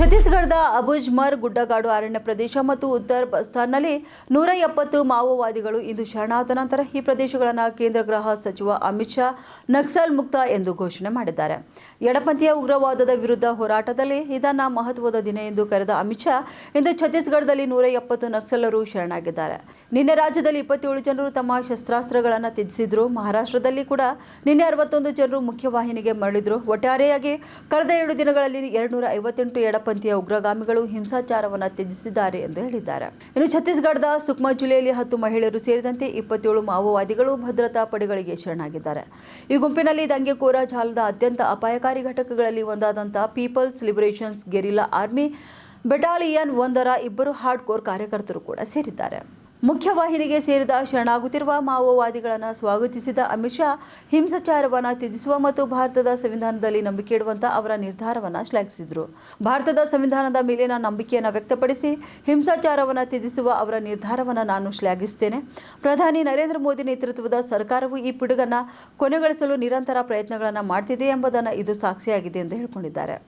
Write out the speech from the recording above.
ಛತ್ತೀಸ್ಗಢದ ಅಬುಜ್ಮರ್ ಗುಡ್ಡಗಾಡು ಅರಣ್ಯ ಪ್ರದೇಶ ಮತ್ತು ಉತ್ತರ ಬಸ್ತಾರ್ನಲ್ಲಿ ನೂರ ಎಪ್ಪತ್ತು ಮಾವೋವಾದಿಗಳು ಇಂದು ಶರಣಾದ ನಂತರ ಈ ಪ್ರದೇಶಗಳನ್ನು ಕೇಂದ್ರ ಗೃಹ ಸಚಿವ ಅಮಿತ್ ಶಾ, ನಕ್ಸಲ್ ಮುಕ್ತ ಎಂದು ಘೋಷಣೆ ಮಾಡಿದ್ದಾರೆ. ಎಡಪಂಥೀಯ ಉಗ್ರವಾದದ ವಿರುದ್ಧ ಹೋರಾಟದಲ್ಲಿ ಇದನ್ನು ಮಹತ್ವದ ದಿನ ಎಂದು ಕರೆದ ಅಮಿತ್ ಶಾ, ಇಂದು ಛತ್ತೀಸ್ಗಢದಲ್ಲಿ ನೂರ ಎಪ್ಪತ್ತು ನಕ್ಸಲರು ಶರಣಾಗಿದ್ದಾರೆ. ನಿನ್ನೆ ರಾಜ್ಯದಲ್ಲಿ ಇಪ್ಪತ್ತೇಳು ಜನರು ತಮ್ಮ ಶಸ್ತ್ರಾಸ್ತ್ರಗಳನ್ನು ತ್ಯಜಿಸಿದ್ರು. ಮಹಾರಾಷ್ಟ್ರದಲ್ಲಿ ಕೂಡ ನಿನ್ನೆ ಅರವತ್ತೊಂದು ಜನರು ಮುಖ್ಯವಾಹಿನಿಗೆ ಮರಳಿದ್ರು. ಒಟ್ಟಾರೆಯಾಗಿ ಕಳೆದ ಎರಡು ದಿನಗಳಲ್ಲಿ ಎರಡ್ನೂರ ಐವತ್ತೆಂಟು ಎಡಪಂಥೀಯ ಉಗ್ರಗಾಮಿಗಳು ಹಿಂಸಾಚಾರವನ್ನು ತ್ಯಜಿಸಿದ್ದಾರೆ ಎಂದು ಹೇಳಿದ್ದಾರೆ. ಇನ್ನು ಛತ್ತೀಸ್ಗಢದ ಸುಕ್ಮಾ ಜಿಲ್ಲೆಯಲ್ಲಿ ಹತ್ತು ಮಹಿಳೆಯರು ಸೇರಿದಂತೆ ಇಪ್ಪತ್ತೇಳು ಮಾವೋವಾದಿಗಳು ಭದ್ರತಾ ಪಡೆಗಳಿಗೆ ಶರಣಾಗಿದ್ದಾರೆ. ಈ ಗುಂಪಿನಲ್ಲಿ ದಂಗೆಕೋರ ಜಾಲದ ಅತ್ಯಂತ ಅಪಾಯಕಾರಿ ಘಟಕಗಳಲ್ಲಿ ಒಂದಾದಂತಹ people's liberations guerrilla army, battalion ಒಂದರ ಇಬ್ಬರು ಹಾರ್ಡ್ ಕೋರ್ ಕಾರ್ಯಕರ್ತರು ಕೂಡ ಸೇರಿದ್ದಾರೆ. ಮುಖ್ಯವಾಹಿನಿಗೆ ಸೇರಿದ ಶರಣಾಗುತ್ತಿರುವ ಮಾವೋವಾದಿಗಳನ್ನು ಸ್ವಾಗತಿಸಿದ ಅಮಿತ್ ಶಾ, ಹಿಂಸಾಚಾರವನ್ನು ತ್ಯಜಿಸುವ ಮತ್ತು ಭಾರತದ ಸಂವಿಧಾನದಲ್ಲಿ ನಂಬಿಕೆ ಇಡುವಂತಹ ಅವರ ನಿರ್ಧಾರವನ್ನು ಶ್ಲಾಘಿಸಿದರು. ಭಾರತದ ಸಂವಿಧಾನದ ಮೇಲಿನ ನಂಬಿಕೆಯನ್ನು ವ್ಯಕ್ತಪಡಿಸಿ ಹಿಂಸಾಚಾರವನ್ನು ತ್ಯಜಿಸುವ ಅವರ ನಿರ್ಧಾರವನ್ನು ನಾನು ಶ್ಲಾಘಿಸುತ್ತೇನೆ ಪ್ರಧಾನಿ ನರೇಂದ್ರ ಮೋದಿ ನೇತೃತ್ವದ ಸರ್ಕಾರವು ಈ ಪಿಡುಗನ್ನು ಕೊನೆಗೊಳಿಸಲು ನಿರಂತರ ಪ್ರಯತ್ನಗಳನ್ನು ಮಾಡ್ತಿದೆ ಎಂಬುದನ್ನು ಇದು ಸಾಕ್ಷಿಯಾಗಿದೆ ಎಂದು ಹೇಳಿಕೊಂಡಿದ್ದಾರೆ.